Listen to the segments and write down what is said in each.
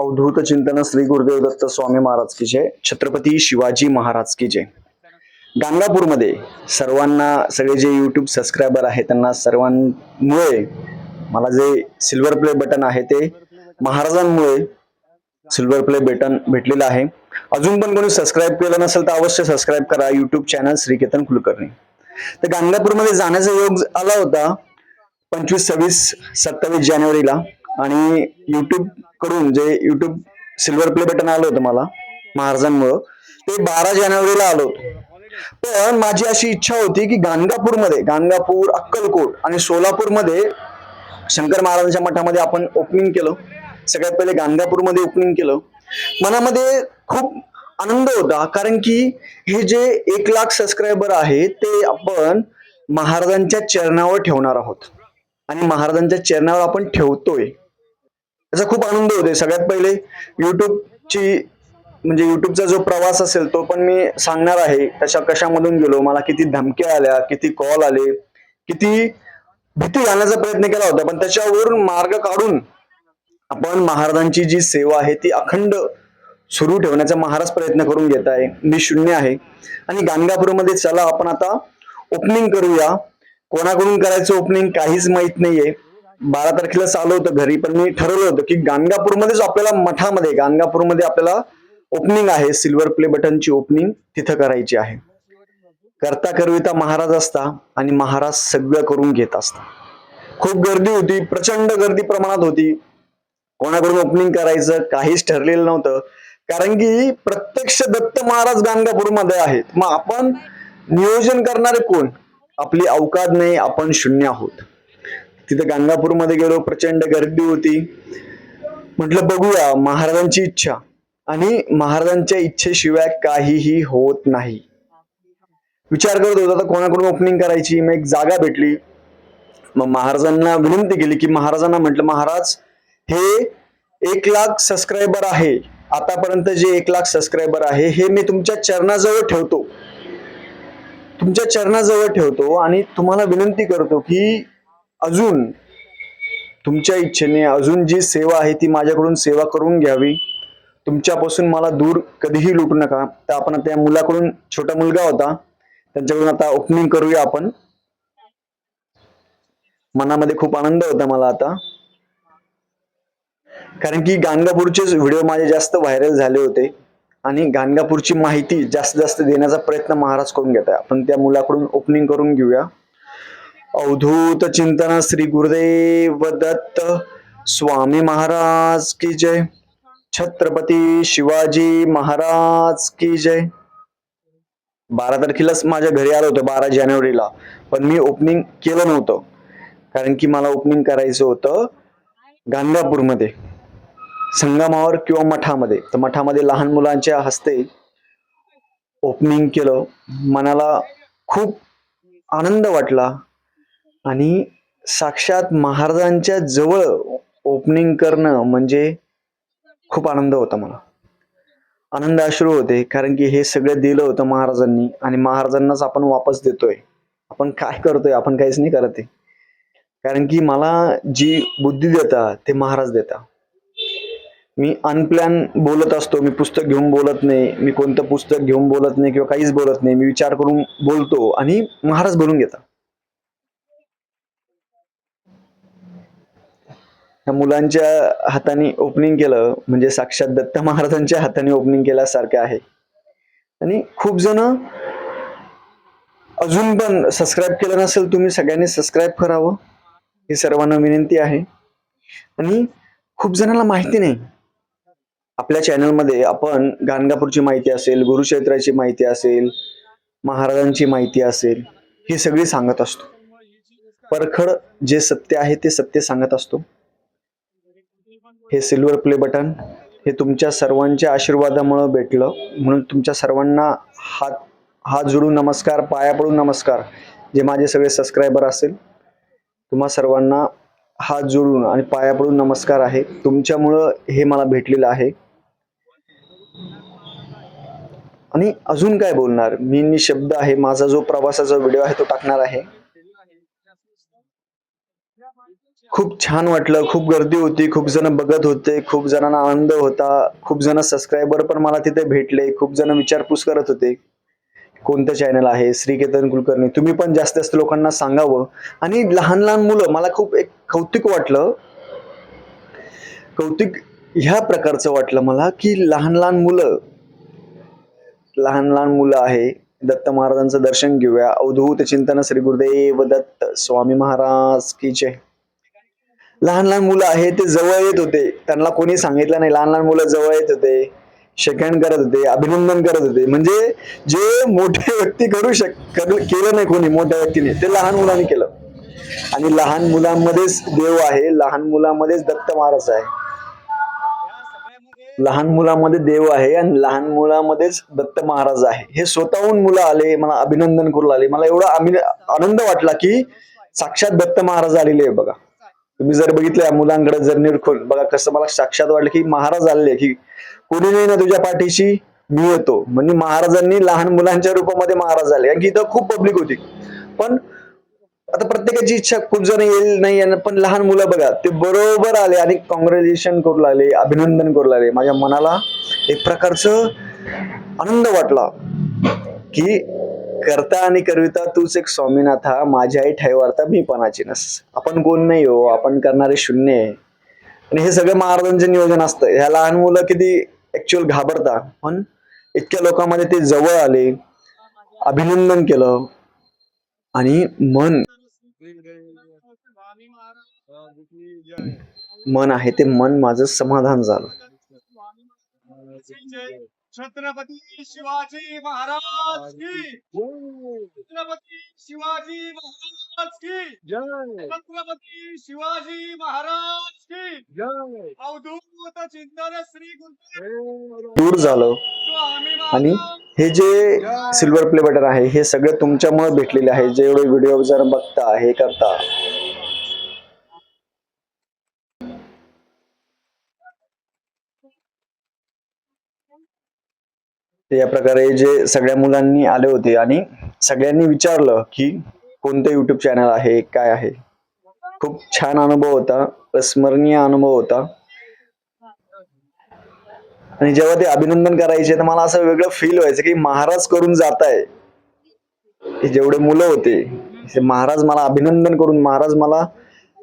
अवधूत चिंतन श्री गुरुदेव दत्त स्वामी महाराज की जय. छत्रपती शिवाजी महाराज की जय. गाणगापूरमध्ये सर्वांना सगळे जे यूट्यूब सबस्क्रायबर आहेत त्यांना सर्वांमुळे मला जे सिल्वर प्ले बटन आहे ते महाराजांमुळे सिल्वर प्ले बटन भेटलेलं आहे. अजून पण कोणी सबस्क्राईब केलं नसेल तर अवश्य सबस्क्राईब करा युट्यूब चॅनल श्रीकेतन कुलकर्णी. तर गाणगापूरमध्ये जाण्याचा योग आला होता पंचवीस सव्वीस सत्तावीस जानेवारीला. आणि युट्यूबकडून जे युट्यूब सिल्वर प्ले बटन आलं होतं मला महाराजांमुळं ते बारा जानेवारीला आलं होतं. पण माझी अशी इच्छा होती की गाणगापूरमध्ये गाणगापूर अक्कलकोट आणि सोलापूरमध्ये शंकर महाराजांच्या मठामध्ये आपण ओपनिंग केलं. सगळ्यात पहिले गाणगापूरमध्ये ओपनिंग केलं. मनामध्ये खूप आनंद होता कारण की हे जे एक लाख सबस्क्रायबर आहे ते आपण महाराजांच्या चरणावर ठेवणार आहोत. आणि महाराजांच्या चरणावर आपण ठेवतोय. याचा खूप आनंद होतोय. सगळ्यात पहिले युट्यूबची म्हणजे युट्यूबचा जो प्रवास असेल तो पण मी सांगणार आहे. कशा कशामधून गेलो मला किती धमक्या आल्या किती कॉल आले किती भीती घालण्याचा प्रयत्न केला होता. पण त्याच्यावरून मार्ग काढून आपण महाराजांची जी सेवा आहे ती अखंड सुरू ठेवण्याचा महाराज प्रयत्न करून घेत आहे. मी शून्य आहे. आणि गाणगापूरमध्ये चला आपण आता ओपनिंग करूया. कोणाकडून करायचं ओपनिंग काहीच माहीत नाहीये. बारा तारखेला चालू होतं घरी पण मी ठरवलं होतं की गाणगापूरमध्येच आपल्याला मठामध्ये गाणगापूरमध्ये आपल्याला ओपनिंग आहे सिल्वर प्ले बटनची ओपनिंग तिथं करायची आहे. करता करविता महाराज असता आणि महाराज सगळं करून घेत असता. खूप गर्दी होती प्रचंड गर्दी प्रमाणात होती. कोणाकडून ओपनिंग करायचं काहीच ठरलेलं नव्हतं. कारण की प्रत्यक्ष दत्त महाराज गाणगापूरमध्ये आहेत. मग आपण नियोजन करणारे कोण? आपली अवकाद नाही आपण शून्य आहोत. तिथे गाणगापूरमध्ये गेलो प्रचंड गर्दी होती. म्हटलं बघूया महाराजांची इच्छा. आणि महाराजांच्या इच्छेशिवाय काहीही होत नाही. विचार करत होता तर कोणाकडून ओपनिंग करायची? मग एक जागा भेटली. मग महाराजांना विनंती केली की महाराजांना म्हटलं महाराज हे एक लाख सबस्क्रायबर आहे. आतापर्यंत जे एक लाख सबस्क्रायबर आहे हे मी तुमच्या चरणाजवळ ठेवतो. तुमच्या चरणाजवळ ठेवतो आणि तुम्हाला विनंती करतो की अजून तुमच्या इच्छेने अजून जी सेवा आहे ती माझ्याकडून सेवा करून घ्यावी. तुमच्यापासून मला दूर कधीही लुटू नका. तर आपण त्या मुलाकडून छोटा मुलगा होता. त्यांच्याकडून आता ओपनिंग करूया आपण. मनामध्ये खूप आनंद होता मला आता. कारण की गाणगापूरचेच व्हिडिओ माझे जास्त व्हायरल झाले होते. आणि गाणगापूरची माहिती जास्त जास्त देण्याचा प्रयत्न महाराज करून घेत आहे. आपण त्या मुलाकडून ओपनिंग करून घेऊया. अवधूत चिंतन श्री गुरुदेव दत्त स्वामी महाराज की जय। छत्रपती शिवाजी महाराज की जय। बारा तारखेलाच माझ्या घरी आलो होतं बारा जानेवारीला. पण मी ओपनिंग केलं नव्हतं. कारण की मला ओपनिंग करायचं होतं गाणगापूरमध्ये संगमावर किंवा मठामध्ये. तर मठामध्ये लहान मुलांच्या हस्ते ओपनिंग केलं. मनाला खूप आनंद वाटला. आणि साक्षात महाराजांच्या जवळ ओपनिंग करणं म्हणजे खूप आनंद होता मला. आनंद अश्रू होते कारण की हे सगळं दिलं होतं महाराजांनी आणि महाराजांनाच आपण वापस देतोय. आपण काय करतोय? आपण काहीच नाही करत आहे. कारण की मला जी बुद्धी देता ते महाराज देता. मी अनप्लॅन बोलत असतो मी पुस्तक घेऊन बोलत नाही मी कोणतं पुस्तक घेऊन बोलत नाही किंवा काहीच बोलत नाही. मी विचार करून बोलतो आणि महाराज बोलून घेता. ह्या मुलांच्या हाताने ओपनिंग केलं म्हणजे साक्षात दत्त महाराजांच्या हाताने ओपनिंग केल्यासारखं आहे. आणि खूप जण अजून पण सबस्क्राईब केलं नसेल तुम्ही सगळ्यांनी सबस्क्राईब करावं. ही सर्वांना विनंती आहे. आणि खूप जणांना माहिती नाही. आपल्या चॅनलमध्ये आपण गाणगापूरची माहिती असेल गुरुक्षेत्राची माहिती असेल महाराजांची माहिती असेल ही सगळी सांगत असतो. परखड जे सत्य आहे ते सत्य सांगत असतो. हे सिल्वर प्ले बटन हे तुमच्या सर्वांच्या आशीर्वादामुळं भेटलं. म्हणून तुमच्या सर्वांना हात हात जोडून नमस्कार पाया पडून नमस्कार जे माझे सगळे सबस्क्रायबर असेल तुम्हा सर्वांना हात जोडून आणि पाया पडून नमस्कार आहे. तुमच्यामुळं हे मला भेटलेलं आहे. आणि अजून काय बोलणार? मी निशब्द आहे माझा जो प्रवासाचा व्हिडिओ आहे तो टाकणार आहे. खूप छान वाटलं खूप गर्दी होती खूप जण बघत होते खूप जणांना आनंद होता खूप जण सबस्क्रायबर पण मला तिथे भेटले खूप जण विचारपूस करत होते कोणतं चॅनल आहे श्रीकेतन कुलकर्णी तुम्ही पण जास्त जास्त लोकांना सांगावं. आणि लहान लहान मुलं मला खूप एक कौतुक वाटलं कौतुक ह्या प्रकारचं वाटलं मला की लहान लहान मुलं लहान लहान मुलं आहे दत्त महाराजांचं दर्शन घेऊया अवधूत चिंतन श्री गुरुदेव दत्त स्वामी महाराज की जय. लहान लहान मुलं आहे ते जवळ येत होते. त्यांना कोणी सांगितलं नाही लहान लहान मुलं जवळ येत होते. सेकंड करत होते अभिनंदन करत होते. म्हणजे जे मोठे व्यक्ती करू शक कर- केलं नाही कोणी मोठ्या व्यक्तीने ते लहान मुलांनी केलं. आणि लहान मुलांमध्येच देव आहे लहान मुलांमध्येच दत्त महाराज आहे. लहान मुलामध्ये देव आहे आणि लहान मुलामध्येच दत्त महाराज आहे. हे स्वतःहून मुलं आले मला अभिनंदन करू आले मला एवढा आनंद वाटला की साक्षात दत्त महाराज आलेले आहे बघा. तुम्ही जर बघितलं या मुलांकडे जर निरखून बघा कसं मला साक्षात वाटलं की महाराज आले की कोणी नाही ना तुझ्या पाठीशी मी येतो. म्हणजे महाराजांनी लहान मुलांच्या रूपामध्ये महाराज आले. कारण की इथं खूप पब्लिक होती. पण आता प्रत्येकाची इच्छा खूप जण येईल नाही पण लहान मुलं बघा ते बरोबर आले आणि कॉंग्रॅच्युलेशन करू लागले अभिनंदन करू लागले. माझ्या मनाला एक प्रकारचं आनंद वाटला की करता आणि करविता तूच एक स्वामीनाथा माझ्याही ठेवारता मी पणाची नस. आपण कोण नाही हो आपण करणारे शून्य आहे. आणि हे सगळं महाराजांचे नियोजन असतं. ह्या लहान मुलं किती ऍक्च्युअल घाबरता. पण इतक्या लोकांमध्ये ते जवळ आले अभिनंदन केलं आणि मन मन आहे ते मन माझं समाधान झालं. छत्रपती शिवाजी महाराज की. छत्रपती शिवाजी महाराज की. छत्रपती शिवाजी महाराज की. अवधूत चिंतन श्री दूर झालं. आणि हे जे सिल्वर प्ले बटन आहे हे सगळं तुमच्यामुळे भेटलेले आहे. जेवढे व्हिडिओ जर बघता हे करता. या प्रकारे जे सगळ्या मुलांनी आले होते आणि सगळ्यांनी विचारलं की कोणतं युट्यूब चॅनल आहे काय आहे? खूप छान अनुभव होता अस्मरणीय अनुभव होता. आणि जेव्हा ते अभिनंदन करायचे तर मला असं वेगळं फील व्हायचं की महाराज करून जात आहे जेवढे मुलं होते हे महाराज मला अभिनंदन करून महाराज मला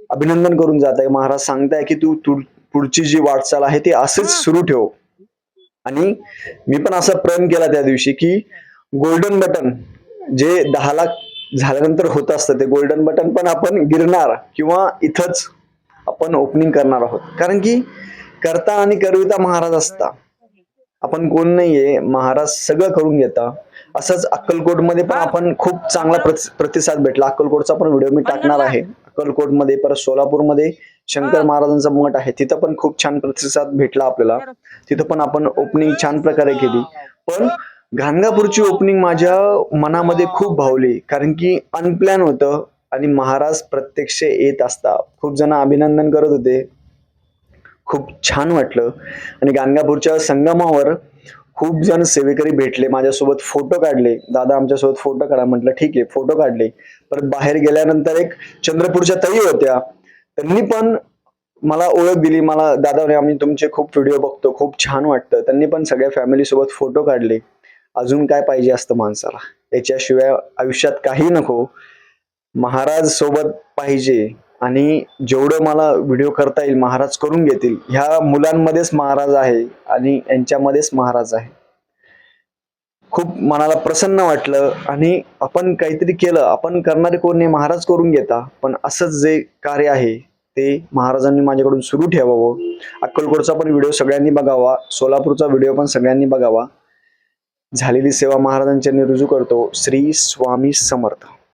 अभिनंदन करून जात आहे महाराज सांगताय की तू पुढची जी वाटचाल आहे ती असंच सुरू ठेव. आणि मी पण असा प्रेम केला त्या दिवशी की गोल्डन बटन जे दहा लाख झाल्यानंतर होत असतं ते गोल्डन बटन पण आपण गिरणार किंवा इथंच आपण ओपनिंग करणार आहोत. कारण की करता आणि करविता महाराज असता. आपण कोण नाहीये महाराज सगळं करून घेता. असंच अक्कलकोटमध्ये पण आपण खूप चांगला प्रति- प्रतिसाद भेटला. अक्कलकोटचा पण व्हिडिओ मी टाकणार आहे. अक्कलकोटमध्ये परत सोलापूरमध्ये शंकर महाराजांचा मठ आहे. तिथं पण खूप छान प्रतिसाद भेटला आपल्याला. तिथं पण आपण ओपनिंग छान प्रकारे केली. पण गाणगापूरची ओपनिंग माझ्या मनामध्ये खूप भावली. कारण की अनप्लॅन होतं आणि महाराज प्रत्यक्ष येत असता. खूप जण अभिनंदन करत होते. खूप छान वाटलं. आणि गाणगापूरच्या संगमावर खूप जण सेवेकरी भेटले. माझ्यासोबत फोटो काढले. दादा आमच्यासोबत फोटो काढा म्हटलं ठीक आहे फोटो काढले. परत बाहेर गेल्यानंतर एक चंद्रपूरच्या ताई होत्या. त्यांनी पण मला ओळख दिली. मला दादा आम्ही तुमचे खूप व्हिडिओ बघतो. खूप छान वाटतं. त्यांनी पण सगळ्या फॅमिलीसोबत फोटो काढले. अजून काय पाहिजे असतं माणसाला? याच्याशिवाय आयुष्यात काही नको. महाराज सोबत पाहिजे आणि जेवढं मला व्हिडिओ करता येईल महाराज करून घेतील. ह्या मुलांमध्येच महाराज आहे आणि यांच्यामध्येच महाराज आहे. खूप मनाला प्रसन्न वाटलं आणि आपण काहीतरी केलं. आपण करणारे कोण महाराज करून घेता. पण असंच जे कार्य आहे ते महाराजांनी माझ्याकडून सुरू ठेवावं. अक्कलकोटचा पण व्हिडिओ सगळ्यांनी बघावा. सोलापूरचा व्हिडिओ पण सगळ्यांनी बघावा. झालेली सेवा महाराजांच्या रुजू करतो. श्री स्वामी समर्थ.